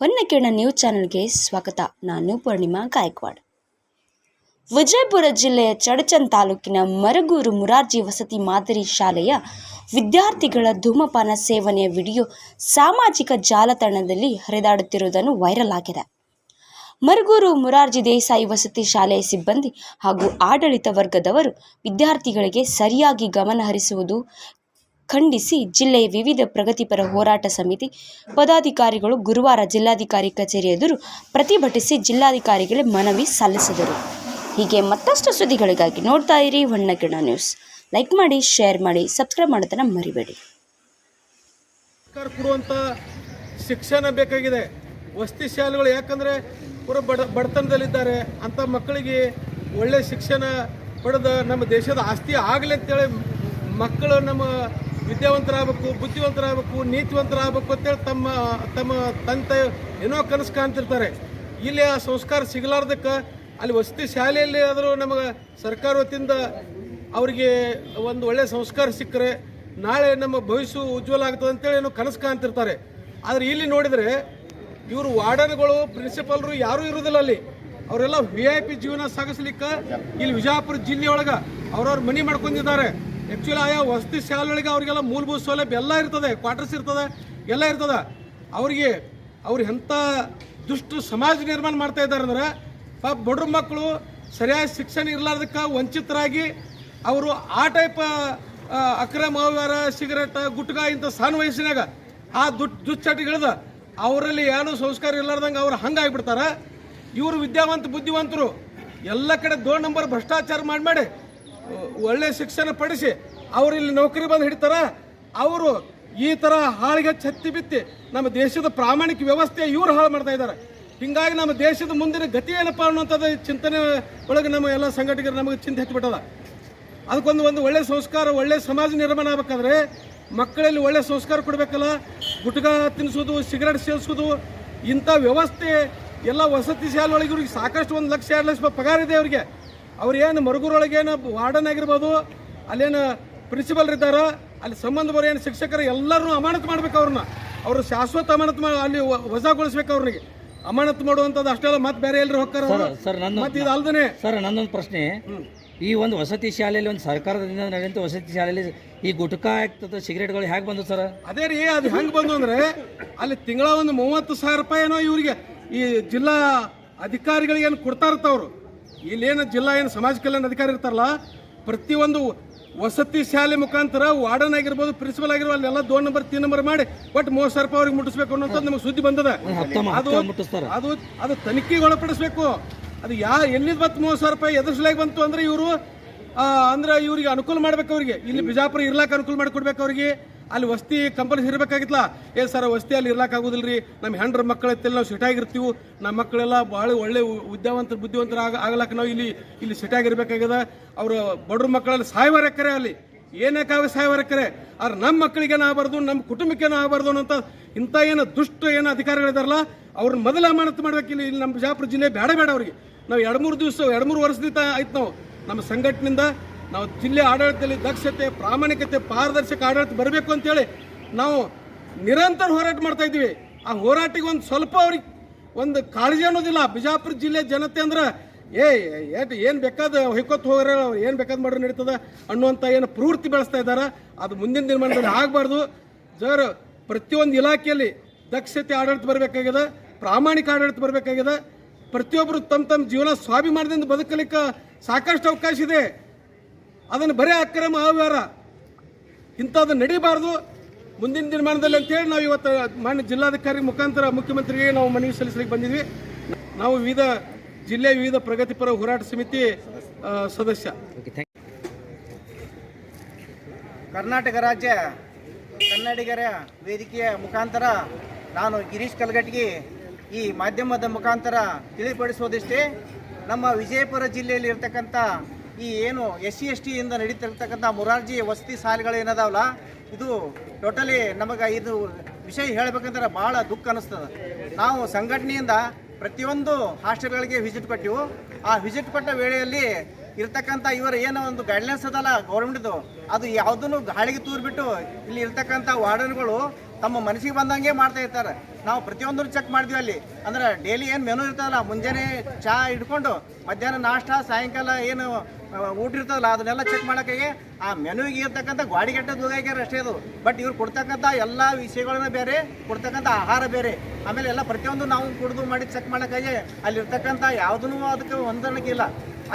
ಹೊನ್ನಕಿರಣ news ಚಾನೆಲ್ಗೆ ಸ್ವಾಗತ ನಾನು ಪೂರ್ಣಿಮಾ ಗಾಯಕ್ವಾಡ್ ವಿಜಯಪುರ ಜಿಲ್ಲೆಯ ಚಡಚನ್ ತಾಲೂಕಿನ ಮರಗೂರು ಮುರಾರ್ಜಿ ವಸತಿ ಮಾದರಿ ಶಾಲೆಯ ವಿದ್ಯಾರ್ಥಿಗಳ ಧೂಮಪಾನ ಸೇವನೆಯ ವಿಡಿಯೋ ಸಾಮಾಜಿಕ ಜಾಲತಾಣದಲ್ಲಿ ಹರಿದಾಡುತ್ತಿರುವುದನ್ನು ವೈರಲ್ ಆಗಿದೆ. ಮರಗೂರು ಮುರಾರ್ಜಿ ದೇಸಾಯಿ ವಸತಿ ಶಾಲೆಯ ಸಿಬ್ಬಂದಿ ಹಾಗೂ ಆಡಳಿತ ವರ್ಗದವರು ವಿದ್ಯಾರ್ಥಿಗಳಿಗೆ ಸರಿಯಾಗಿ ಗಮನ ಹರಿಸುವುದು ಖಂಡಿಸಿ ಜಿಲ್ಲೆಯ ವಿವಿಧ ಪ್ರಗತಿಪರ ಹೋರಾಟ ಸಮಿತಿ ಪದಾಧಿಕಾರಿಗಳು ಗುರುವಾರ ಜಿಲ್ಲಾಧಿಕಾರಿ ಕಚೇರಿ ಎದುರು ಪ್ರತಿಭಟಿಸಿ ಜಿಲ್ಲಾಧಿಕಾರಿಗಳಿಗೆ ಮನವಿ ಸಲ್ಲಿಸಿದರು. ಹೀಗೆ ಮತ್ತಷ್ಟು ಸುದ್ದಿಗಳಿಗಾಗಿ ನೋಡ್ತಾ ಇರಿ ಹೊಣ್ಣಗಿಣ ನ್ಯೂಸ್. ಲೈಕ್ ಮಾಡಿ ಶೇರ್ ಮಾಡಿ ಸಬ್ಸ್ಕ್ರೈಬ್ ಮಾಡೋದನ್ನು ಮರಿಬೇಡಿ. ಸರ್ಕಾರ ಕೊಡುವಂಥ ಶಿಕ್ಷಣ ಬೇಕಾಗಿದೆ. ವಸತಿ ಶಾಲೆಗಳು ಯಾಕಂದರೆ ಪೂರ ಬಡ, ಬಡತನದಲ್ಲಿದ್ದಾರೆ. ಅಂಥ ಮಕ್ಕಳಿಗೆ ಒಳ್ಳೆಯ ಶಿಕ್ಷಣ ಪಡೆದ ನಮ್ಮ ದೇಶದ ಆಸ್ತಿ ಆಗಲಿ ಅಂತೇಳಿ ಮಕ್ಕಳು ನಮ್ಮ ವಿದ್ಯಾವಂತರಾಗಬೇಕು, ಬುದ್ಧಿವಂತರಾಗಬೇಕು, ನೀತಿವಂತರಾಗಬೇಕು ಅಂತೇಳಿ ತಮ್ಮ ತಮ್ಮ ತಂದೆ ಏನೋ ಕನಸು ಕಾಣ್ತಿರ್ತಾರೆ. ಇಲ್ಲಿ ಆ ಸಂಸ್ಕಾರ ಸಿಗಲಾರ್ದಕ್ಕೆ ಅಲ್ಲಿ ವಸತಿ ಶಾಲೆಯಲ್ಲಿ ಆದರೂ ನಮಗೆ ಸರ್ಕಾರ ವತಿಯಿಂದ ಅವರಿಗೆ ಒಂದು ಒಳ್ಳೆಯ ಸಂಸ್ಕಾರ ಸಿಕ್ಕರೆ ನಾಳೆ ನಮ್ಮ ಭವಿಷ್ಯ ಉಜ್ವಲ ಆಗ್ತದೆ ಅಂತೇಳಿ ಏನೋ ಕನಸು ಕಾಣ್ತಿರ್ತಾರೆ. ಆದರೆ ಇಲ್ಲಿ ನೋಡಿದರೆ ಇವರು ವಾರ್ಡನ್ಗಳು, ಪ್ರಿನ್ಸಿಪಲ್ರು ಯಾರೂ ಇರೋದಿಲ್ಲ ಅಲ್ಲಿ. ಅವರೆಲ್ಲ ವಿ ಐ ಪಿ ಜೀವನ ಸಾಗಿಸ್ಲಿಕ್ಕೆ ಇಲ್ಲಿ ವಿಜಯಪುರ ಜಿಲ್ಲೆಯೊಳಗೆ ಅವ್ರವ್ರ ಮನಿ ಮಾಡ್ಕೊಂಡಿದ್ದಾರೆ. ಆ್ಯಕ್ಚುಲಿ ಆಯಾ ವಸತಿ ಶಾಲೆಗಳಿಗೆ ಅವರಿಗೆಲ್ಲ ಮೂಲಭೂತ ಸೌಲಭ್ಯ ಎಲ್ಲ ಇರ್ತದೆ ಕ್ವಾರ್ಟರ್ಸ್ ಇರ್ತದೆ, ಎಲ್ಲ ಇರ್ತದೆ. ಅವರಿಗೆ ಅವ್ರು ಎಂಥ ದುಷ್ಟ ಸಮಾಜ ನಿರ್ಮಾಣ ಮಾಡ್ತಾ ಇದ್ದಾರೆ ಅಂದ್ರೆ ಪಾಪ ಬಡ್ರ ಮಕ್ಕಳು ಸರಿಯಾದ ಶಿಕ್ಷಣ ಇರಲಾರ್ದಕ್ಕೆ ವಂಚಿತರಾಗಿ ಅವರು ಆ ಟೈಪ್ ಅಕ್ರಮ ಅವ್ಯವಹಾರ ಸಿಗರೇಟ್, ಗುಟ್ಕಾ ಇಂಥ ಸಣ್ಣ ವಯಸ್ಸಿನಾಗ ಆ ದುಶ್ಚಟಗಳದ ಅವರಲ್ಲಿ ಏನೂ ಸಂಸ್ಕಾರ ಇರ್ಲಾರ್ದಂಗೆ ಅವ್ರು ಹಂಗಾಗ್ಬಿಡ್ತಾರ ಇವರು ವಿದ್ಯಾವಂತ, ಬುದ್ಧಿವಂತರು ಎಲ್ಲ ಕಡೆ ದೋಣ ನಂಬರ್ ಭ್ರಷ್ಟಾಚಾರ ಮಾಡಿ ಮಾಡಿ ಒಳ್ಳೆ ಶಿಕ್ಷಣ ಪಡಿಸಿ ಅವರು ಇಲ್ಲಿ ನೌಕರಿ ಬಂದು ಹಿಡಿತಾರ. ಅವರು ಈ ಥರ ಹಾಳಿಗೆ ಛತ್ತಿ ಬಿತ್ತಿ ನಮ್ಮ ದೇಶದ ಪ್ರಾಮಾಣಿಕ ವ್ಯವಸ್ಥೆ ಇವರು ಹಾಳು ಮಾಡ್ತಾ ಇದ್ದಾರೆ. ಹಿಂಗಾಗಿ ನಮ್ಮ ದೇಶದ ಮುಂದಿನ ಗತಿ ಏನಪ್ಪ ಅನ್ನುವಂಥದ್ದು ಚಿಂತನೆ ಒಳಗೆ ನಮ್ಮ ಎಲ್ಲ ಸಂಘಟಕರು ನಮಗೆ ಚಿಂತೆ ಹಚ್ಚಿಬಿಟ್ಟದ ಅದಕ್ಕೊಂದು ಒಂದು ಒಳ್ಳೆ ಸಂಸ್ಕಾರ, ಒಳ್ಳೆ ಸಮಾಜ ನಿರ್ಮಾಣ ಆಗಬೇಕಾದ್ರೆ ಮಕ್ಕಳಲ್ಲಿ ಒಳ್ಳೆ ಸಂಸ್ಕಾರ ಕೊಡಬೇಕಲ್ಲ. ಗುಟ್ಕಾ ತಿನ್ನಿಸೋದು ಸಿಗರೇಟ್ ಸೇವಿಸೋದು, ಇಂಥ ವ್ಯವಸ್ಥೆ, ಎಲ್ಲ ವಸತಿ ಶಾಲೆ ಒಳಗೆ ಇವ್ರಿಗೆ ಸಾಕಷ್ಟು ಒಂದು ಲಕ್ಷ, ಎರಡು ಲಕ್ಷ ಪಗಾರ ಇದೆ ಅವ್ರಿಗೆ. ಅವ್ರೇನು ಏನು ಮರುಗೂರೊಳಗೆ ಏನು ವಾರ್ಡನ್ ಆಗಿರ್ಬೋದು, ಅಲ್ಲೇನು ಪ್ರಿನ್ಸಿಪಲ್ ಇದ್ದಾರೋ, ಅಲ್ಲಿ ಸಂಬಂಧ ಏನು ಶಿಕ್ಷಕರು ಎಲ್ಲರೂ ಅಮಾನತು ಮಾಡ್ಬೇಕು ಅವ್ರನ್ನ. ಅವರು ಶಾಶ್ವತ ಅಮಾನತು ಮಾಡಿ ಅಲ್ಲಿ ವಜಾಗೊಳಿಸ್ಬೇಕು ಅವ್ರಿಗೆ ಅಮಾನತು ಮಾಡುವಂಥದ್ದು ಅಷ್ಟೆಲ್ಲ ಮತ್ತೆ ಬೇರೆ ಎಲ್ಲರೂ ಹೋಗ್ತಾರ? ಸರ್ ನನ್ನ ಮತ್ತೆ ಇದು ಅಲ್ದೇ ಸರ್ ನನ್ನೊಂದು ಪ್ರಶ್ನೆ. ಈ ಒಂದು ವಸತಿ ಶಾಲೆಯಲ್ಲಿ ಒಂದು ಸರ್ಕಾರದಿಂದ ನಡೆಯುವಂಥ ವಸತಿ ಶಾಲೆಯಲ್ಲಿ ಈ ಗುಟ್ಕಾ ಆಗ್ತದೆ ಸಿಗರೇಟ್ಗಳು ಹೇಗೆ ಬಂದು ಸರ್? ಅದೇ ರೀ ಅದು ಹೆಂಗೆ ಬಂದು ಅಂದ್ರೆ ಅಲ್ಲಿ ತಿಂಗಳ ಒಂದು ಮೂವತ್ತು ಸಾವಿರ ರೂಪಾಯಿ ಏನೋ ಇವರಿಗೆ ಈ ಜಿಲ್ಲಾ ಅಧಿಕಾರಿಗಳಿಗೆ ಏನು ಕೊಡ್ತಾ ಇರ್ತಾವ್ರು? ಇಲ್ಲೇನು ಜಿಲ್ಲಾ ಏನು ಸಮಾಜ ಕಲ್ಯಾಣ ಅಧಿಕಾರಿ ಇರ್ತಾರಲ್ಲ ಪ್ರತಿಯೊಂದು ವಸತಿ ಶಾಲೆ ಮುಖಾಂತರ ವಾರ್ಡನ್ ಆಗಿರ್ಬೋದು ಪ್ರಿನ್ಸಿಪಲ್ ಆಗಿರ್ಬೋದು ಅಲ್ಲೆಲ್ಲ ದೋ ನಂಬರ್ ತಿನ್ ನಂಬರ್ ಮಾಡಿ ಒಟ್ಟು ಮೂವತ್ತು ಸಾವಿರ ರೂಪಾಯಿ ಅವ್ರಿಗೆ ಮುಟ್ಟಿಸ್ಬೇಕು ಅನ್ನೋದು ನಮಗೆ ಸುದ್ದಿ ಬಂದದ. ಅದು ಅದು ಅದು ತನಿಖೆಗೆ ಒಳಪಡಿಸ್ಬೇಕು. ಅದು ಯಾ ಎಲ್ಲಿದ್ ಮತ್ತೆ ಮೂವತ್ತು ಸಾವಿರ ರೂಪಾಯಿ ಎದುರಿಸಲಾಗಿ ಬಂತು ಅಂದ್ರೆ ಇವರು ಅಂದ್ರೆ ಇವರಿಗೆ ಅನುಕೂಲ ಮಾಡ್ಬೇಕು ಅವ್ರಿಗೆ. ಇಲ್ಲಿ ಬಿಜಾಪುರ ಇರ್ಲಾಕ ಅನುಕೂಲ ಮಾಡಿಕೊಡ್ಬೇಕು ಅವ್ರಿಗೆ. ಅಲ್ಲಿ ವಸ್ತಿ ಕಂಪಲ್ಸರಿ ಇರಬೇಕಾಗಿತ್ತಲ್ಲ? ಏ ಸರ್, ವಸ್ತಿ ಅಲ್ಲಿ ಇರ್ಲಾಕ ರೀ ನಮ್ಮ ಹೆಂಡ್ರ ಮಕ್ಕಳ ಎತ್ತೆಲ್ಲ ನಾವು ಸಿಟಾಗಿರ್ತೀವಿ ನಮ್ಮ ಮಕ್ಕಳೆಲ್ಲ ಭಾಳ ಒಳ್ಳೆ ವಿದ್ಯಾವಂತ ಬುದ್ಧಿವಂತರ ಆಗ ಆಗ್ಲಾಕ ನಾವು ಇಲ್ಲಿ ಇಲ್ಲಿ ಸಿಟಾಗಿರ್ಬೇಕಾಗ್ಯದ ಅವರು ಬಡ್ರ ಮಕ್ಕಳಲ್ಲಿ ಸಾಯ್ವಾರಕ್ಕರೆ ಅಲ್ಲಿ. ಏನಕ್ಕಾಗ ಸಾಯ್ವಾರಕ್ಕರೆ ಆದ್ರೆ ನಮ್ಮ ಮಕ್ಕಳಿಗೇನು ಆಗಬಾರ್ದು ನಮ್ಮ ಕುಟುಂಬಕ್ಕೇನು ಆಗಬಾರ್ದು ಅಂತ ಇಂಥ ಏನು ದುಷ್ಟ ಏನು ಅಧಿಕಾರಿಗಳಿದಾರಲ್ಲ, ಅವ್ರನ್ನ ಮೊದಲ ಅಮಾನತು ಮಾಡ್ಬೇಕು ಇಲ್ಲಿ ಇಲ್ಲಿ ನಮ್ಮ ಬಿಜಾಪುರ ಜಿಲ್ಲೆ ಬೇಡ ಬೇಡ ಅವ್ರಿಗೆ. ನಾವು ಎರಡು ಮೂರು ದಿವಸ ಎರಡು ಮೂರು ವರ್ಷದಿಂದ ಆಯ್ತು ನಾವು. ನಮ್ಮ ಸಂಘಟನೆಯಿಂದ ನಾವು ಜಿಲ್ಲೆ ಆಡಳಿತದಲ್ಲಿ ದಕ್ಷತೆ, ಪ್ರಾಮಾಣಿಕತೆ, ಪಾರದರ್ಶಕ ಆಡಳಿತ ಬರಬೇಕು ಅಂತೇಳಿ ನಾವು ನಿರಂತರ ಹೋರಾಟ ಮಾಡ್ತಾ ಇದ್ದೀವಿ. ಆ ಹೋರಾಟಿಗೆ ಒಂದು ಸ್ವಲ್ಪ ಅವ್ರಿಗೆ ಒಂದು ಕಾಳಜಿ ಅನ್ನೋದಿಲ್ಲ. ಬಿಜಾಪುರ ಜಿಲ್ಲೆ ಜನತೆ ಅಂದ್ರೆ, ಏ ಏಟ್ ಏನು ಬೇಕಾದ ಹೊಯ್ಕೊತ್ ಹೋಗ್ರ ಏನು ಬೇಕಾದ್ ಮಾಡ್ರೆ ನಡೀತದ ಅನ್ನುವಂಥ ಏನು ಪ್ರವೃತ್ತಿ ಬೆಳೆಸ್ತಾ ಇದ್ದಾರೆ. ಅದು ಮುಂದಿನ ದಿನಮಾನದಲ್ಲಿ ಆಗಬಾರ್ದು. ಜರ್ ಪ್ರತಿಯೊಂದು ಇಲಾಖೆಯಲ್ಲಿ ದಕ್ಷತೆ ಆಡಳಿತ ಬರಬೇಕಾಗಿದೆ, ಪ್ರಾಮಾಣಿಕ ಆಡಳಿತ ಬರಬೇಕಾಗಿದೆ. ಪ್ರತಿಯೊಬ್ಬರು ತಮ್ಮ ತಮ್ಮ ಜೀವನ ಸ್ವಾಭಿಮಾನದಿಂದ ಬದುಕಲಿಕ್ಕೆ ಸಾಕಷ್ಟು ಅವಕಾಶ ಇದೆ. ಅದನ್ನು ಬರೀ ಅಕ್ರಮ ಅವ್ಯವಹಾರ ಇಂಥದ್ದು ನಡೀಬಾರ್ದು. ಮುಂದಿನ ದಿನಮಾನದಲ್ಲಿ ಅಂತೇಳಿ ನಾವು ಇವತ್ತು ಮಾನ್ಯ ಜಿಲ್ಲಾಧಿಕಾರಿ ಮುಖಾಂತರ ಮುಖ್ಯಮಂತ್ರಿಗೆ ನಾವು ಮನವಿ ಸಲ್ಲಿಸಲಿಕ್ಕೆ ಬಂದಿದ್ವಿ. ನಾವು ವಿವಿಧ ಜಿಲ್ಲೆಯ ವಿವಿಧ ಪ್ರಗತಿಪರ ಹೋರಾಟ ಸಮಿತಿ ಸದಸ್ಯ. ಕರ್ನಾಟಕ ರಾಜ್ಯ ಕನ್ನಡಿಗರ ವೇದಿಕೆಯ ಮುಖಾಂತರ ನಾನು ಗಿರೀಶ್ ಕಲ್ಗಟ್ಗೆ ಈ ಮಾಧ್ಯಮದ ಮುಖಾಂತರ ತಿಳಿಪಡಿಸೋದಿಷ್ಟೇ ನಮ್ಮ ವಿಜಯಪುರ ಜಿಲ್ಲೆಯಲ್ಲಿ ಇರ್ತಕ್ಕಂಥ ಈ ಏನು ಎಸ್ ಸಿ ಎಸ್ ಟಿಯಿಂದ ನಡೀತಿರ್ತಕ್ಕಂಥ ಮೊರಾರ್ಜಿ ವಸತಿ ಶಾಲೆಗಳು ಏನದಾವಲ್ಲ, ಇದು ಟೋಟಲಿ ನಮಗೆ ಇದು ವಿಷಯ ಹೇಳ್ಬೇಕಂದ್ರೆ ಭಾಳ ದುಃಖ ಅನ್ನಿಸ್ತದೆ ನಾವು ಸಂಘಟನೆಯಿಂದ ಪ್ರತಿಯೊಂದು ಹಾಸ್ಟೆಲ್ಗಳಿಗೆ ವಿಸಿಟ್ ಕೊಟ್ಟಿವು. ಆ ವಿಸಿಟ್ ಕೊಟ್ಟ ವೇಳೆಯಲ್ಲಿ ಇರ್ತಕ್ಕಂಥ ಇವರ ಏನೋ ಒಂದು ಗೈಡ್ಲೈನ್ಸ್ ಅದಲ್ಲ ಗೌರ್ಮೆಂಟ್ದು, ಅದು ಯಾವುದನ್ನು ಗಾಳಿಗೆ ತೂರಿಬಿಟ್ಟು ಇಲ್ಲಿ ಇರ್ತಕ್ಕಂಥ ವಾರ್ಡನ್ಗಳು ತಮ್ಮ ಮನಸ್ಸಿಗೆ ಬಂದಂಗೆ ಮಾಡ್ತಾ ಇರ್ತಾರೆ. ನಾವು ಪ್ರತಿಯೊಂದನ್ನು ಚೆಕ್ ಮಾಡಿದ್ವಿ ಅಲ್ಲಿ. ಅಂದ್ರೆ ಡೈಲಿ ಏನು ಮೆನು ಇರ್ತದಲ್ಲ, ಮುಂಜಾನೆ ಚಹಾ ಇಟ್ಕೊಂಡು ಮಧ್ಯಾಹ್ನ ನಾಷ್ಟ, ಸಾಯಂಕಾಲ ಏನು ಊಟ ಇರ್ತದಲ್ಲ, ಅದನ್ನೆಲ್ಲ ಚೆಕ್ ಮಾಡೋಕ್ಕಾಗಿ ಆ ಮೆನುವಿಗೆ ಇರ್ತಕ್ಕಂಥ ಗಾಡಿಗೆಟ್ಟ ದುಗಾಗ್ಯಾರ ಅಷ್ಟೇ ಅದು. ಬಟ್ ಇವ್ರು ಕೊಡ್ತಕ್ಕಂಥ ಎಲ್ಲ ವಿಷಯಗಳನ್ನ ಬೇರೆ, ಕೊಡ್ತಕ್ಕಂಥ ಆಹಾರ ಬೇರೆ. ಆಮೇಲೆ ಎಲ್ಲ ಪ್ರತಿಯೊಂದು ನಾವು ಕುಡಿದು ಮಾಡಿ ಚೆಕ್ ಮಾಡೋಕ್ಕಾಗಿ ಅಲ್ಲಿರ್ತಕ್ಕಂಥ ಯಾವುದೂ ಅದಕ್ಕೆ ಹೊಂದಾಣಿಕೆ ಇಲ್ಲ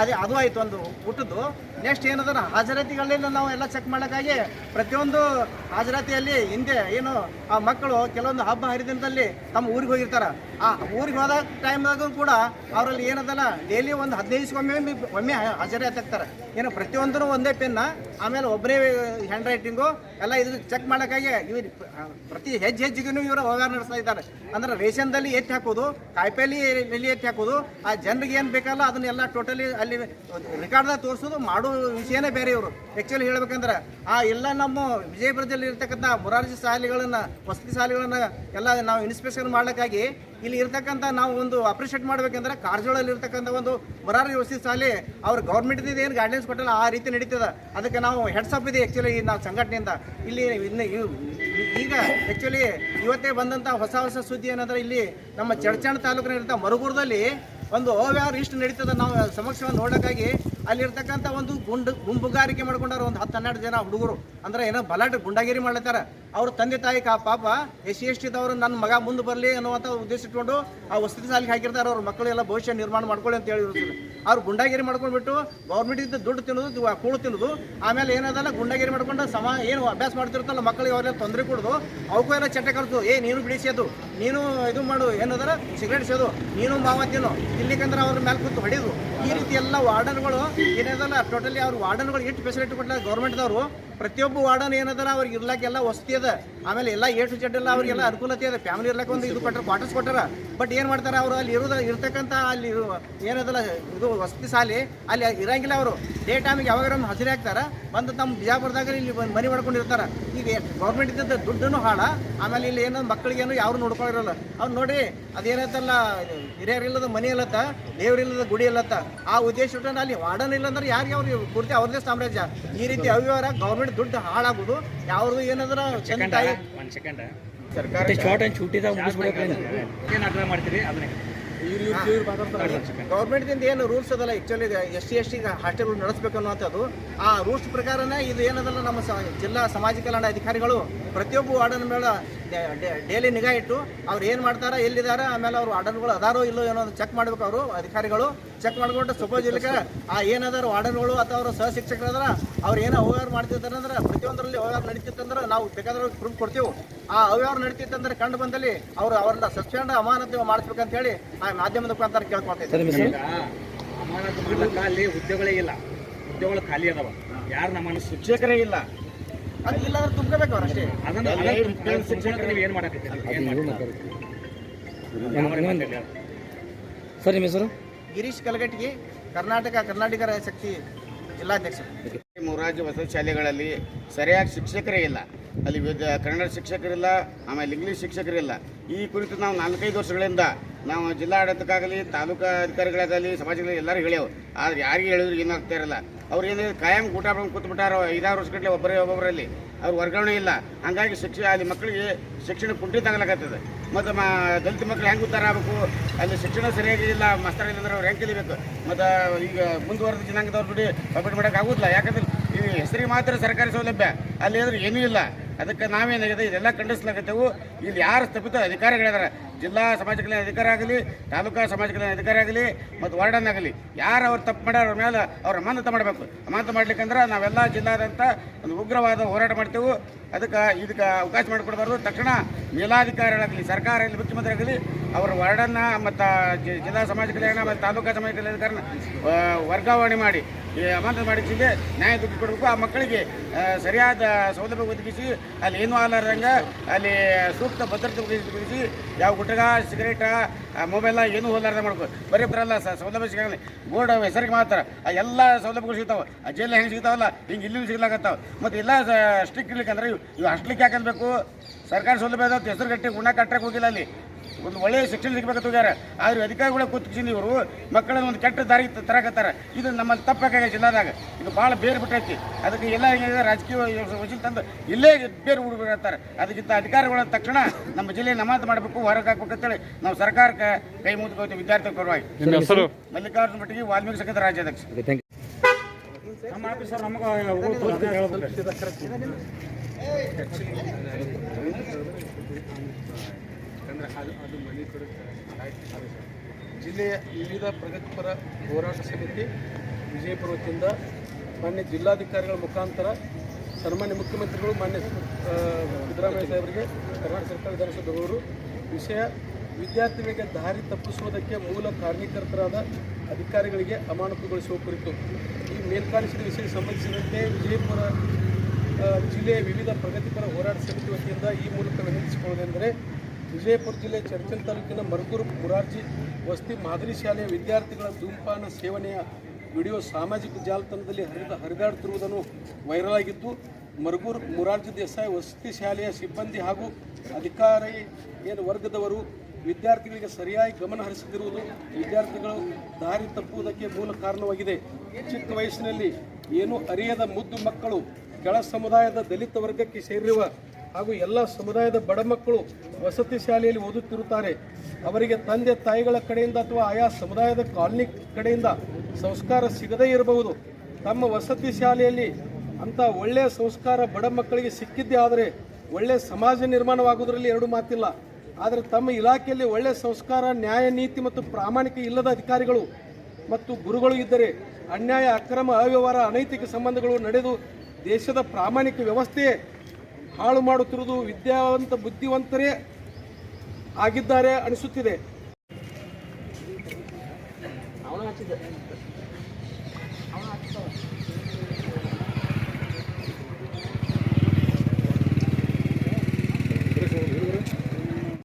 ಅದೇ, ಅದು ಆಯ್ತು ಒಂದು ಊಟದ್ದು. ನೆಕ್ಸ್ಟ್ ಏನದ ಹಾಜರಾತಿಗಳನ್ನ ನಾವು ಎಲ್ಲ ಚೆಕ್ ಮಾಡೋಕ್ಕಾಗಿ ಪ್ರತಿಯೊಂದು ಹಾಜರಾತಿಯಲ್ಲಿ ಹಿಂದೆ ಏನು ಆ ಮಕ್ಕಳು ಕೆಲವೊಂದು ಹಬ್ಬ ಹರಿದಿನದಲ್ಲಿ ತಮ್ಮ ಊರಿಗೆ ಹೋಗಿರ್ತಾರೆ. ಆ ಊರಿಗೆ ಹೋದ ಟೈಮ್ದಾಗೂ ಕೂಡ ಅವರಲ್ಲಿ ಏನದಲ್ಲ ಡೈಲಿ ಒಂದು ಹದಿನೈದು ಒಮ್ಮೆ ಒಮ್ಮೆ ಹಾಜರಾತಿ ಆಗ್ತಾರೆ ಏನು ಪ್ರತಿಯೊಂದೂ ಒಂದೇ ಪೆನ್ನ ಆಮೇಲೆ ಒಬ್ಬರೇ ಹ್ಯಾಂಡ್ ರೈಟಿಂಗು ಎಲ್ಲ ಇದು ಚೆಕ್ ಮಾಡೋಕ್ಕಾಗಿ ಇವ್ರು ಪ್ರತಿ ಹೆಜ್ಜೆ ಹೆಜ್ಜೆಗೂ ಇವರು ವ್ಯವಹಾರ ನಡೆಸ್ತಾ ಇದ್ದಾರೆ. ಅಂದ್ರೆ ರೇಷನ್ದಲ್ಲಿ ಎತ್ತಿ ಹಾಕೋದು, ಕಾಯಿಪಲ್ಲಿ ಎಲ್ಲಿ ಎತ್ತಿ ಹಾಕೋದು, ಆ ಜನರಿಗೆ ಏನು ಬೇಕಲ್ಲ ಅದನ್ನೆಲ್ಲ ಟೋಟಲಿ ಅಲ್ಲಿ ರೆಕಾರ್ಡ್ದಾಗ ತೋರಿಸೋದು ಮಾಡೋ ವಿಷಯನೇ ಬೇರೆ ಇವರು. ಆ್ಯಕ್ಚುಲಿ ಹೇಳ್ಬೇಕಂದ್ರೆ, ಆ ಎಲ್ಲ ನಮ್ಮ ವಿಜಯಪುರದಲ್ಲಿ ಇರ್ತಕ್ಕಂಥ ಮೊರಾರ್ಜಿ ಶಾಲೆಗಳನ್ನು ವಸತಿ ಶಾಲೆಗಳನ್ನು ಎಲ್ಲ ನಾವು ಇನ್ಸ್ಪೆಕ್ಷನ್ ಮಾಡೋಕ್ಕಾಗಿ ಇಲ್ಲಿ ಇರ್ತಕ್ಕಂಥ ನಾವು ಒಂದು ಅಪ್ರಿಷಿಯೇಟ್ ಮಾಡ್ಬೇಕಂದ್ರೆ ಕಾರ್ಜೋಳಲ್ಲಿ ಇರ್ತಕ್ಕಂಥ ಒಂದು ಮೊರಾರ್ಜಿ ವಸತಿ ಶಾಲೆ ಅವ್ರ ಗೌರ್ಮೆಂಟ್ ಏನು ಗೈಡ್ಲೈನ್ಸ್ ಕೊಟ್ಟಲ್ಲ, ಆ ರೀತಿ ನಡೀತದೆ. ಅದಕ್ಕೆ ನಾವು ಹೆಡ್ಸಪ್ ಇದೆ ಆ್ಯಕ್ಚುಲಿ ನಾವು ಸಂಘಟನೆಯಿಂದ. ಇಲ್ಲಿ ಈಗ ಆ್ಯಕ್ಚುಲಿ ಇವತ್ತೇ ಬಂದಂಥ ಹೊಸ ಹೊಸ ಸುದ್ದಿ ಏನಂದ್ರೆ ಇಲ್ಲಿ ನಮ್ಮ ಚಡ್ಚಾಣ ತಾಲೂಕಿನ ಇರ್ತ ಮರುಗೂರದಲ್ಲಿ ಒಂದು ಅವ್ಯವಹಾರ ಇಷ್ಟು ನಡೀತದೆ. ನಾವು ಸಮಕ್ಷವನ್ನು ನೋಡೋಕ್ಕಾಗಿ ಅಲ್ಲಿರ್ತಕ್ಕಂಥ ಒಂದು ಗುಂಡು ಗುಂಪುಗಾರಿಕೆ ಮಾಡ್ಕೊಂಡಾರ ಒಂದು ಹತ್ತು ಹನ್ನೆರಡು ಜನ ಹುಡುಗರು. ಅಂದ್ರೆ ಏನೋ ಬಲಾಟ್ ಗುಂಡಾಗಿರಿ ಮಾಡ್ಲತ್ತಾರ. ಅವ್ರ ತಂದೆ ತಾಯಿ ಕಾ ಪಾಪ ಎಸ್ ಸಿ ನನ್ನ ಮಗ ಮುಂದೆ ಬರಲಿ ಅನ್ನುವಂಥ ಉದ್ದೇಶ ಇಟ್ಕೊಂಡು ಆ ವಸತಿ ಸಾಲಿಗೆ ಹಾಕಿರ್ತಾರೆ. ಅವ್ರ ಮಕ್ಕಳೆಲ್ಲ ಭವಿಷ್ಯ ನಿರ್ಮಾಣ ಮಾಡ್ಕೊಳ್ಳಿ ಅಂತ ಹೇಳಿ ಅವ್ರು ಗುಂಡಾಗಿರಿ ಮಾಡ್ಕೊಂಡ್ಬಿಟ್ಟು ಗೌರ್ಮೆಂಟಿಂದ ದುಡ್ಡು ತಿನ್ನೋದು ಕೂಳು ತಿನ್ನೋದು, ಆಮೇಲೆ ಏನದಲ್ಲ ಗುಂಡಾಗಿರಿ ಮಾಡ್ಕೊಂಡು ಸಮ ಏನು ಅಭ್ಯಾಸ ಮಾಡ್ತಿರ್ತಲ್ಲ ಮಕ್ಕಳಿಗೆ ಅವರೆಲ್ಲ ತೊಂದರೆ ಕೊಡೋದು ಅವಕ್ಕೂ ಎಲ್ಲ ಚಟ ಕಲಿತು ಏ, ನೀನು ಬಿಡಿಸೋದು ನೀನು ಇದು ಮಾಡು, ಏನದಲ್ಲ ಸಿಗರೇಟ್ ಸೇದು, ನೀನು ಮಾವ ತಿನ್ನು ಇಲ್ಲಿಕಂದ್ರೆ ಅವ್ರ ಮೇಲೆ ಕೂತು ಹೊಡೆಯೋದು ಈ ರೀತಿ ಎಲ್ಲ ವಾರ್ಡನ್ಗಳು ಏನದಲ್ಲ ಟೋಟಲಿ ಅವ್ರ ವಾರ್ಡನ್ಗಳು ಎಷ್ಟು ಫೆಸಿಲಿಟಿ ಕೊಟ್ಟಲ್ಲ ಗೌರ್ಮೆಂಟ್ದವರು ಪ್ರತಿಯೊಬ್ಬ ವಾರ್ಡನ್ ಏನದಲ್ಲ, ಅವ್ರಿಗೆ ಇರ್ಲಾಕೆಲ್ಲ ವಸತಿ ಅದ. ಆಮೇಲೆ ಎಲ್ಲ ಏಟು ಜಡ್ಡೆಲ್ಲ ಅವ್ರಿಗೆಲ್ಲ ಅನುಕೂಲತೆ ಅದ. ಫ್ಯಾಮಿಲಿ ಇರ್ಲಕ್ಕೆ ಒಂದು ಇದು ಕೊಟ್ಟರೆ ಕ್ವಾರ್ಟರ್ಸ್ ಕೊಟ್ಟಾರ. ಬಟ್ ಏನು ಮಾಡ್ತಾರೆ ಅವರು, ಅಲ್ಲಿ ಇರೋದ ಇರ್ತಕ್ಕಂಥ ಅಲ್ಲಿ ಏನದಲ್ಲ, ಇದು ವಸತಿ ಸಾಲಿ ಅಲ್ಲಿ ಇರಂಗಿಲ್ಲ ಅವರು. ಡೇ ಟೈಮಿಗೆ ಯಾವಾಗ ಹಸಿರಿ ಹಾಕ್ತಾರ, ಬಂದು ತಮ್ಮ ಬಿಜಾಪುರದಾಗ ಇಲ್ಲಿ ಮನೆ ಮಾಡ್ಕೊಂಡಿರ್ತಾರೆ. ಈಗ ಗೌರ್ಮೆಂಟ್ ಇದ್ದ ದುಡ್ಡನ್ನು ಹಾಳ, ಆಮೇಲೆ ಇಲ್ಲಿ ಏನೋ ಮಕ್ಕಳಿಗೇನು ಯಾರು ನೋಡ್ಕೊಂಡಿರಲ್ಲ ಅವ್ರು ನೋಡಿ, ಅದೇನೈತಲ್ಲ, ಹಿರಿಯರಿಲ್ಲದ ಮನೆ ಅಲ್ಲತ್ತ ದೇವರಿಲ್ಲದ ಗುಡಿ ಅಲ್ಲತ್ತ ಆ ಉದ್ದೇಶ ಅಲ್ಲಿ ವಾರ್ಡನ್ ಇಲ್ಲ ಅಂದ್ರೆ ಯಾರಿಗೆ ಅವ್ರಿಗೆ ಪೂರ್ತಿ ಅವ್ರದೇ ಸಾಮ್ರಾಜ್ಯ. ಈ ರೀತಿ ಅವ್ಯವಹಾರ ಗೌರ್ಮೆಂಟ್ ದುಡ್ಡು ಹಾಳಾಗುದು. ಯಾವ್ದು ಏನಂದ್ರ ಚಂದ ಸರ್ಕಾರ ಮಾಡ್ತೀರಿ? ಅದನ್ನೇ. ಗೌರ್ಮೆಂಟ್ದಿಂದ ಏನು ರೂಲ್ಸ್ ಅದಲ್ಲ actually S T S T ಹಾಸ್ಟೆಲ್ಗಳು ನಡೆಸಬೇಕು ಅನ್ನುವಂಥದ್ದು. ಆ ರೂಲ್ಸ್ ಪ್ರಕಾರನೇ ಇದು ಏನದಲ್ಲ, ನಮ್ಮ ಜಿಲ್ಲಾ ಸಮಾಜ ಕಲ್ಯಾಣ ಅಧಿಕಾರಿಗಳು ಪ್ರತಿಯೊಬ್ಬ ವಾರ್ಡನ್ ಮೇಲೆ ಡೈಲಿ ನಿಗಾ ಇಟ್ಟು ಅವ್ರು ಏನು ಮಾಡ್ತಾರೆ ಎಲ್ಲಿದ್ದಾರೆ ಆಮೇಲೆ ಅವ್ರು ವಾರ್ಡನ್ಗಳು ಅದಾರೋ ಇಲ್ಲೋ ಏನೋ ಚೆಕ್ ಮಾಡ್ಬೇಕು ಅವರು ಅಧಿಕಾರಿಗಳು. ಚೆಕ್ ಮಾಡ್ಕೊಂಡು ಸಪೋಸ್ ಇಲ್ಲಿಗೆ ಆ ಏನಾದರೂ ವಾರ್ಡನ್ಗಳು ಅಥವಾ ಅವರು ಸಹ ಶಿಕ್ಷಕರು ಅದಾರ ಅವ್ರು ಏನೋ ಅವ್ಯವಹಾರ ಮಾಡ್ತಿದ್ದಾರೆ ಅಂದ್ರೆ ಪ್ರತಿಯೊಂದರಲ್ಲಿ ಅವ್ಯವಹಾರ ನಡೀತಿತ್ತಂದ್ರೆ ನಾವು ಬೇಕಾದ್ರೆ ಪ್ರೂಫ್ ಕೊಡ್ತೀವಿ. ಆ ಅವ್ಯವಹಾರ ನಡೀತಿತ್ತಂದ್ರೆ ಕಂಡು ಬಂದಲ್ಲಿ ಅವರು ಅವ್ರನ್ನ ಸಸ್ಪೆಂಡ್ ಅಮಾನತು ಮಾಡಿಸ್ಬೇಕಂತ ಹೇಳಿ ಆ ಮಾಧ್ಯಮದ ಮುಖಾಂತರ ಕೇಳ್ಕೊಳ್ತೀವಿ ಸರ್ ನಿಮ್ಮ ಹೆಸರು ಅಮಾನತು ಮಾಡ್ಲಕ್ಕ ಅಲ್ಲಿ ಉದ್ಯೋಗಗಳೇ ಇಲ್ಲ. ಉದ್ಯೋಗಗಳು ಖಾಲಿ ಅದಾವ. ಯಾರು ನಮ್ಮ ಶಿಕ್ಷಕರೇ ಇಲ್ಲ. ಅದು ಇಲ್ಲ ಅಂದ್ರೆ ತುಂಬ್ಕೋಬೇಕು ಅವ್ರು ಅಷ್ಟೇ. ಅದನ್ನ ನೀವು ಏನು ಮಾಡಬೇಕು ಏನು ಮಾಡ್ತೀರಿ? ಸರ್ ನಿಮ್ಮ ಹೆಸರು? ಗಿರೀಶ್ ಕಲಗಟ್ಟಿಗೆ ಕರ್ನಾಟಕ ಕರ್ನಾಟಕ ಶಕ್ತಿ ಜಿಲ್ಲಾಧ್ಯಕ್ಷರು. ಮೊರಾರ್ಜಿ ವಸತಿ ಶಾಲೆಗಳಲ್ಲಿ ಸರಿಯಾಗಿ ಶಿಕ್ಷಕರೇ ಇಲ್ಲ. ಅಲ್ಲಿ ಕನ್ನಡ ಶಿಕ್ಷಕರಿಲ್ಲ, ಆಮೇಲೆ ಇಂಗ್ಲೀಷ್ ಶಿಕ್ಷಕರಿಲ್ಲ. ಈ ಕುರಿತು ನಾವು ನಾಲ್ಕೈದು ವರ್ಷಗಳಿಂದ ನಾವು ಜಿಲ್ಲಾಡಳಿತಕ್ಕಾಗಲಿ, ತಾಲೂಕಾ ಅಧಿಕಾರಿಗಳಾಗಲಿ ಸಮಾಜಗಳಲ್ಲಿ ಎಲ್ಲರೂ ಹೇಳ್ಯಾವು. ಆದ್ರೆ ಯಾರಿಗೆ ಹೇಳಿದ್ರು ಏನಾಗ್ತಾ ಇರಲ್ಲ. ಅವ್ರು ಏನಿದೆ ಕಾಯಂ ಊಟ ಬಂದು ಕೂತ್ಬಿಟ್ಟಾರೋ, ಐದಾರು ವರ್ಷಗಟ್ಟಲೆ ಒಬ್ಬರೇ ಒಬ್ಬೊಬ್ಬರಲ್ಲಿ. ಅವ್ರು ವರ್ಗಾವಣೆ ಇಲ್ಲ. ಹಂಗಾಗಿ ಶಿಕ್ಷ, ಅಲ್ಲಿ ಮಕ್ಕಳಿಗೆ ಶಿಕ್ಷಣ ಕುಂಠಿತ ಆಗ್ಲಕತ್ತದ ಮತ್ತು ಮಾ, ದಲಿತ ಮಕ್ಕಳು ಹೆಂಗೆ ಉತ್ತಾರ ಆಗಬೇಕು? ಅಲ್ಲಿ ಶಿಕ್ಷಣ ಸರಿಯಾಗಿ ಇಲ್ಲ ಮಾಸ್ತರ್ ಇಲ್ಲಂದ್ರೆ ಅವ್ರು ಹೆಂಗೆ ಕಲಿಬೇಕು ಮತ್ತು ಈಗ ಮುಂದುವರೆದ ಜನಾಂಗದವ್ರು ಬಿಡಿ ಕಂಪ್ಲೀಟ್ ಮಾಡೋಕೆ ಆಗೋದಿಲ್ಲ ಯಾಕಂದ್ರೆ ಈ ಹೆಸರಿಗೆ ಮಾತ್ರ ಸರ್ಕಾರಿ ಸೌಲಭ್ಯ. ಅಲ್ಲಿ ಏನೂ ಇಲ್ಲ. ಅದಕ್ಕೆ ನಾವೇನಾಗಿದೆ ಇದೆಲ್ಲ ಖಂಡಿಸ್ಲಾಗತ್ತೇವು. ಇಲ್ಲಿ ಯಾರು ಸ್ಥಪಿತ ಅಧಿಕಾರಿಗಳಿದ್ದಾರೆ ಜಿಲ್ಲಾ ಸಮಾಜ ಕಲ್ಯಾಣ ಅಧಿಕಾರಿ ಆಗಲಿ, ತಾಲೂಕಾ ಸಮಾಜ ಕಲ್ಯಾಣ ಅಧಿಕಾರಿ ಆಗಲಿ, ಮತ್ತು ವಾರ್ಡನ್ ಆಗಲಿ, ಯಾರು ಅವ್ರು ತಪ್ಪು ಮಾಡ್ಯಾರ ಅವ್ರ ಮೇಲೆ ಅವ್ರ ಅಮಾನತ ಮಾಡಬೇಕು. ಅಮಾನತ ಮಾಡ್ಲಿಕ್ಕಂದ್ರೆ ನಾವೆಲ್ಲ ಜಿಲ್ಲಾದಂಥ ಒಂದು ಉಗ್ರವಾದ ಹೋರಾಟ ಮಾಡ್ತೇವೆ. ಅದಕ್ಕೆ ಇದಕ್ಕೆ ಅವಕಾಶ ಮಾಡಿಕೊಡ್ಬಾರ್ದು. ತಕ್ಷಣ ಮೇಲಾಧಿಕಾರಿಗಳಾಗಲಿ, ಸರ್ಕಾರ ಆಗಲಿ, ಮುಖ್ಯಮಂತ್ರಿ ಆಗಲಿ, ಅವರ ವಾರ್ಡನ್ನ ಮತ್ತು ಜಿಲ್ಲಾ ಸಮಾಜ ಕಲ್ಯಾಣ ಮತ್ತು ತಾಲೂಕಾ ಸಮಾಜ ಕಲ್ಯಾಣ ಅಧಿಕಾರಿನ ವರ್ಗಾವಣೆ ಮಾಡಿ, ಈ ಅಮಾನತ ಮಾಡಿಸಿದೆ ನ್ಯಾಯ ದುಡ್ಡು ಕೊಡಬೇಕು. ಆ ಮಕ್ಕಳಿಗೆ ಸರಿಯಾದ ಸೌಲಭ್ಯ ಒದಗಿಸಿ, ಅಲ್ಲಿ ಏನೂ ಆಗಲಾರ್ದಂಗೆ ಅಲ್ಲಿ ಸೂಕ್ತ ಭದ್ರತೆ ಒದಗಿಸಿ, ಯಾವ ಗುಟ್ಟ ಗುಟ್ಕ ಸಿಗರೇಟ ಮೊಬೈಲ ಏನೂ ಹೋಲಾರ್ದ ಮಾಡ್ಕೊ. ಬರೀ ಬರಲ್ಲ ಸೌಲಭ್ಯ ಸಿಗಲ್ಲ ಬೋರ್ಡ್ ಹೆಸರಿಗೆ ಮಾತ್ರ, ಆ ಎಲ್ಲ ಸೌಲಭ್ಯಗಳು ಸಿಗ್ತಾವೆ. ಜೈಲ್ ಹೆಂಗೆ ಸಿಗ್ತಾವಲ್ಲ, ಹಿಂಗೆ ಇಲ್ಲಿ ಸಿಗ್ಲಾಕತ್ತಾವೆ. ಮತ್ತು ಎಲ್ಲ ಸ್ಟಿಕ್ ಇರ್ಲಿಕ್ಕಂದ್ರೆ ಇವು ಇವು ಅಷ್ಟಲಿಕ್ಕೆ ಯಾಕನ್ಬೇಕು ಸರ್ಕಾರಿ ಸೌಲಭ್ಯ ಹೆಸರು ಕಟ್ಟಿ ಗುಣ ಕಟ್ಟಕ್ಕೆ ಹೋಗಿಲ್ಲ ಅಲ್ಲಿ. ಒಂದು ಒಳ್ಳೆಯ ಶಿಕ್ಷಣ ಸಿಗ್ಬೇಕಂತ ಹೋಗ್ಯಾರ. ಆದ್ರೆ ಅಧಿಕಾರಿಗಳ ಕೂತ್ಕೊಂಡು ಇವರು ಮಕ್ಕಳನ್ನ ಒಂದು ಕೆಟ್ಟ ದಾರಿ ತರಕತ್ತಾರ. ಇದು ನಮ್ಮಲ್ಲಿ ತಪ್ಪಾಗ ಜಿಲ್ಲಾದಾಗ. ಇದು ಭಾಳ ಬೇರೆ ಬಿಟ್ಟೈತಿ. ಅದಕ್ಕೆ ಎಲ್ಲ ರಾಜಕೀಯ ವಶೀಲ್ ತಂದು ಇಲ್ಲೇ ಬೇರೆ ಹುಡುಗರ್ತಾರೆ ಅದಕ್ಕಿಂತ ಅಧಿಕಾರಿಗಳ ತಕ್ಷಣ ನಮ್ಮ ಜಿಲ್ಲೆ ನಮಾಜ್ ಮಾಡಬೇಕು ಹೊರಗೆ ಹಾಕ್ಬೇಕಂತೇಳಿ ನಾವು ಸರ್ಕಾರಕ್ಕೆ ಕೈ ಮುಗಿದು ವಿದ್ಯಾರ್ಥಿ ಪರವಾಗಿ. ಮಲ್ಲಿಕಾರ್ಜುನ ಮಟ್ಟಿಗೆ ವಾಲ್ಮೀಕಿ ಸಂಘದ ರಾಜ್ಯಾಧ್ಯಕ್ಷ. ಓಕೆ ಥ್ಯಾಂಕ್ ಯು ನಮ್ಮ ಆಫೀಸರ್ ನಮಗೆ ಯಾಕಂದ್ರೆ ಅದು ಅದು ಮನೆ ಕೊಡುತ್ತೆ. ಜಿಲ್ಲೆಯ ವಿವಿಧ ಪ್ರಗತಿಪರ ಹೋರಾಟ ಸಮಿತಿ ವಿಜಯಪುರ ಮಾನ್ಯ ಜಿಲ್ಲಾಧಿಕಾರಿಗಳ ಮುಖಾಂತರ ಸನ್ಮಾನ್ಯ ಮುಖ್ಯಮಂತ್ರಿಗಳು, ಮಾನ್ಯ ಸಿದ್ದರಾಮಯ್ಯ ಸಾಹೇಬರಿಗೆ ಕರ್ನಾಟಕ ಸರ್ಕಾರ ವಿಧಾನಸಭೆಯವರು ವಿಷಯ ವಿದ್ಯಾರ್ಥಿಗಳಿಗೆ ದಾರಿ ತಪ್ಪಿಸುವುದಕ್ಕೆ ಮೂಲ ಕಾರಣೀಕರ್ತರಾದ ಅಧಿಕಾರಿಗಳಿಗೆ ಅಮಾನತುಗೊಳಿಸುವ ಕುರಿತು ಈ ಮೇಲ್ಕಾಣಿಸಿದ ವಿಷಯಕ್ಕೆ ಸಂಬಂಧಿಸಿದಂತೆ ವಿಜಯಪುರ ಜಿಲ್ಲೆಯ ವಿವಿಧ ಪ್ರಗತಿಪರ ಹೋರಾಟ ಸಮಿತಿ ವತಿಯಿಂದ ಈ ಮೂಲಕ ವಿನಂತಿಸಿಕೊಳ್ಳುವುದೆಂದರೆ ವಿಜಯಪುರ ಜಿಲ್ಲೆ ಚರ್ಚಲ್ ತಾಲೂಕಿನ ಮರಗೂರು ಮುರಾರ್ಜಿ ವಸ್ತಿ ಮಾದರಿ ಶಾಲೆಯ ವಿದ್ಯಾರ್ಥಿಗಳ ಧೂಮಪಾನ ಸೇವನೆಯ ವಿಡಿಯೋ ಸಾಮಾಜಿಕ ಜಾಲತಾಣದಲ್ಲಿ ಹರಿದ ಹರಿದಾಡುತ್ತಿರುವುದನ್ನು ವೈರಲ್ ಆಗಿತ್ತು ಮರಗೂರು ಮುರಾರ್ಜಿ ದೇಸಾಯಿ ವಸತಿ ಶಾಲೆಯ ಸಿಬ್ಬಂದಿ ಹಾಗೂ ಅಧಿಕಾರಿ ಏನು ವರ್ಗದವರು ವಿದ್ಯಾರ್ಥಿಗಳಿಗೆ ಸರಿಯಾಗಿ ಗಮನ ಹರಿಸದಿರುವುದು ವಿದ್ಯಾರ್ಥಿಗಳು ದಾರಿ ತಪ್ಪುವುದಕ್ಕೆ ಮೂಲ ಕಾರಣವಾಗಿದೆ. ಚಿಕ್ಕ ವಯಸ್ಸಿನಲ್ಲಿ ಏನು ಅರಿಯದ ಮುದ್ದು ಮಕ್ಕಳು ಕೆಳ ಸಮುದಾಯದ ದಲಿತ ವರ್ಗಕ್ಕೆ ಸೇರಿರುವ ಹಾಗೂ ಎಲ್ಲ ಸಮುದಾಯದ ಬಡ ಮಕ್ಕಳು ವಸತಿ ಶಾಲೆಯಲ್ಲಿ ಓದುತ್ತಿರುತ್ತಾರೆ. ಅವರಿಗೆ ತಂದೆ, ತಾಯಿಗಳ ಕಡೆಯಿಂದ ಅಥವಾ ಆಯಾ ಸಮುದಾಯದ ಕಾಲನಿ ಕಡೆಯಿಂದ ಸಂಸ್ಕಾರ ಸಿಗದೇ ಇರಬಹುದು. ತಮ್ಮ ವಸತಿ ಶಾಲೆಯಲ್ಲಿ ಅಂತ ಒಳ್ಳೆಯ ಸಂಸ್ಕಾರ ಬಡ ಮಕ್ಕಳಿಗೆ ಸಿಕ್ಕಿದ್ದೇ ಆದರೆ ಒಳ್ಳೆಯ ಸಮಾಜ ನಿರ್ಮಾಣವಾಗುವುದರಲ್ಲಿ ಎರಡು ಮಾತಿಲ್ಲ. ಆದರೆ ತಮ್ಮ ಇಲಾಖೆಯಲ್ಲಿ ಒಳ್ಳೆಯ ಸಂಸ್ಕಾರ, ನ್ಯಾಯ, ನೀತಿ ಮತ್ತು ಪ್ರಾಮಾಣಿಕ ಇಲ್ಲದ ಅಧಿಕಾರಿಗಳು ಮತ್ತು ಗುರುಗಳು ಇದ್ದರೆ ಅನ್ಯಾಯ, ಅಕ್ರಮ, ಅವ್ಯವಹಾರ, ಅನೈತಿಕ ಸಂಬಂಧಗಳು ನಡೆದು ದೇಶದ ಪ್ರಾಮಾಣಿಕ ವ್ಯವಸ್ಥೆಯೇ ಹಾಳು ಮಾಡುತ್ತಿರುವುದು ವಿದ್ಯಾವಂತ ಬುದ್ಧಿವಂತರೇ ಆಗಿದ್ದಾರೆ ಅನಿಸುತ್ತಿದೆ.